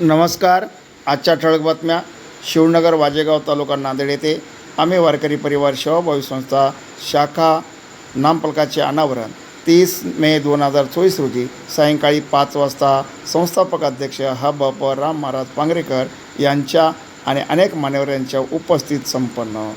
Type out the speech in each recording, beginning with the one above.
नमस्कार. आजच्या ठळक बातम्या. शिवनगर वाजेगाव तालुका नांदेड येथे आम्ही वारकरी परिवार सेवाभावी संस्था शाखा नामफलकाचे अनावरण. तीस मे दोन हजार चोवीस रोजी सायंकाळी पाच वाजता संस्थापक अध्यक्ष हा ब प राम महाराज पांगरेकर यांच्या आणि अनेक मान्यवरांच्या उपस्थित संपन्न.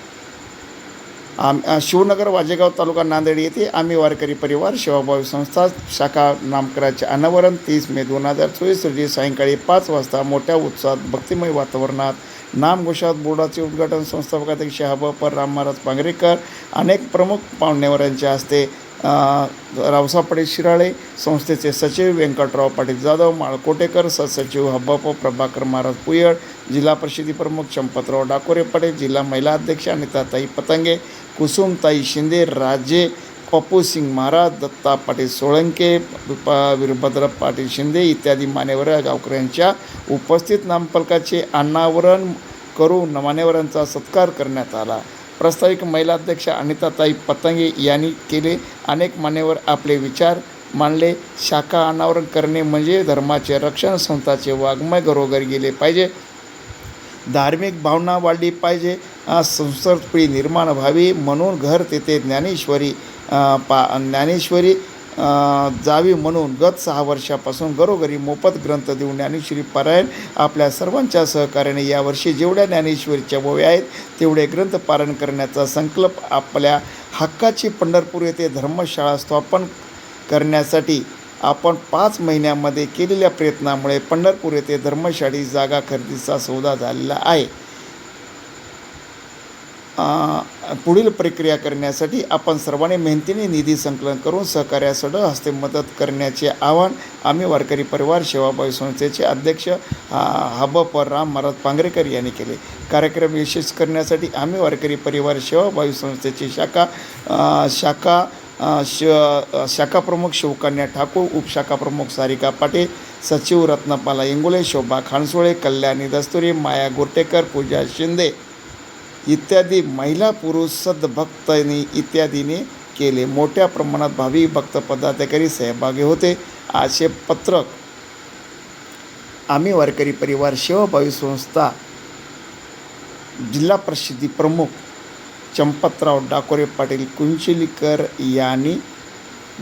आम शिवनगर वाजेगाव तालुका नांदेड येथे आम्ही वारकरी परिवार सेवाभावी संस्था शाखा नामकराचे अनावरण तीस मे दोन हजार चोवीस रोजी सायंकाळी पाच वाजता मोठ्या उत्साहात भक्तिमय वातावरणात नामघोषात बोर्डाचे उद्घाटन संस्थापक अध्यक्ष हबपर राम महाराज पांगरेकर अनेक प्रमुख पाहुण्यवरांच्या हस्ते रावसाहेब पाटील शिराळे संस्थेचे सचिव व्यंकटराव पाटील जाधव माळकोटेकर सहसचिव हब्बाप प्रभाकर महाराज पुयळ जिल्हा परिषदी प्रमुख चंपतराव डाकोरे पाटील जिल्हा महिला अध्यक्ष अनिताताई पतंगे कुसुमताई शिंदे राजे पप्पू सिंग महाराज दत्ता पाटील सोळंके प वीरभद्र पाटील शिंदे इत्यादी मान्यवर गावकऱ्यांच्या उपस्थित नामफलकाचे अनावरण करून मान्यवरांचा सत्कार करण्यात आला. प्रस्ताविक महिला अध्यक्ष अनिताताई पतंगे यांनी केले अनेक मान्यवर आपले विचार मांडले शाखा अनावरण करणे म्हणजे धर्माचे रक्षण संस्थाचे वाङ्मय घरोघरी गेले पाहिजे. धार्मिक भावना वाढली पाहिजे. संसर्ग पिढी निर्माण व्हावी म्हणून घर तेथे ज्ञानेश्वरी पा ज्ञानेश्वरी जावी म्हणून गत सहा वर्षापासून घरोघरी मोफत ग्रंथ देऊन ज्ञानेश्वरी पारायण आपल्या सर्वांच्या सहकार्याने यावर्षी जेवढ्या ज्ञानेश्वरीच्या ओव्या आहेत तेवढे ग्रंथ पारायण करण्याचा संकल्प आपल्या हक्काची पंढरपूर येथे धर्मशाळा स्थापन करण्यासाठी आपण पाच महिन्यामध्ये केलेल्या प्रयत्नामुळे पंढरपूर येथे धर्मशाळी जागा खरेदीचा सौदा झालेला आहे. पुढील प्रक्रिया करण्यासाठी आपण सर्वांनी मेहनतीने निधी संकलन करून सहकार्यासह हस्ते मदत करण्याचे आवाहन आम्ही वारकरी परिवार सेवाभावी संस्थेचे अध्यक्ष हबप राम महाराज पांगरेकर यांनी केले. कार्यक्रम यशस्वी करण्यासाठी आम्ही वारकरी परिवार सेवाभावी संस्थेची शाखा शाखा श शाखा प्रमुख शिवकन्या ठाकूर उपशाखा प्रमुख सारिका पाटील सचिव रत्नपाला इंगोले शोभा खानसोळे कल्याणी दस्तुरी माया गोटेकर पूजा शिंदे इत्यादी महिला पुरुष सद्भक्तनी इत्यादीने केले. मोठ्या प्रमाणात भावी भक्त पदाधिकारी सहभागी होते. असे पत्रक आम्ही वारकरी परिवार सेवाभावी संस्था जिल्हा प्रसिद्धी प्रमुख चंपतराव डाकोरे पाटील कुंचिलीकर यांनी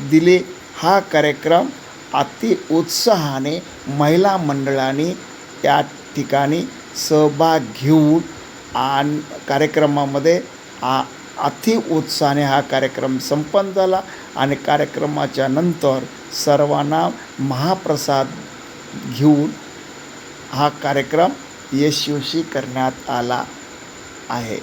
दिले. हा कार्यक्रम अति उत्साहाने महिला मंडळाने या ठिकाणी सहभाग घेऊन आणि कार्यक्रमामध्ये आ अति उत्साहाने हा कार्यक्रम संपन्न झाला आणि कार्यक्रमाच्या नंतर सर्वांना महाप्रसाद घेऊन हा कार्यक्रम यशस्वी करण्यात आला आहे.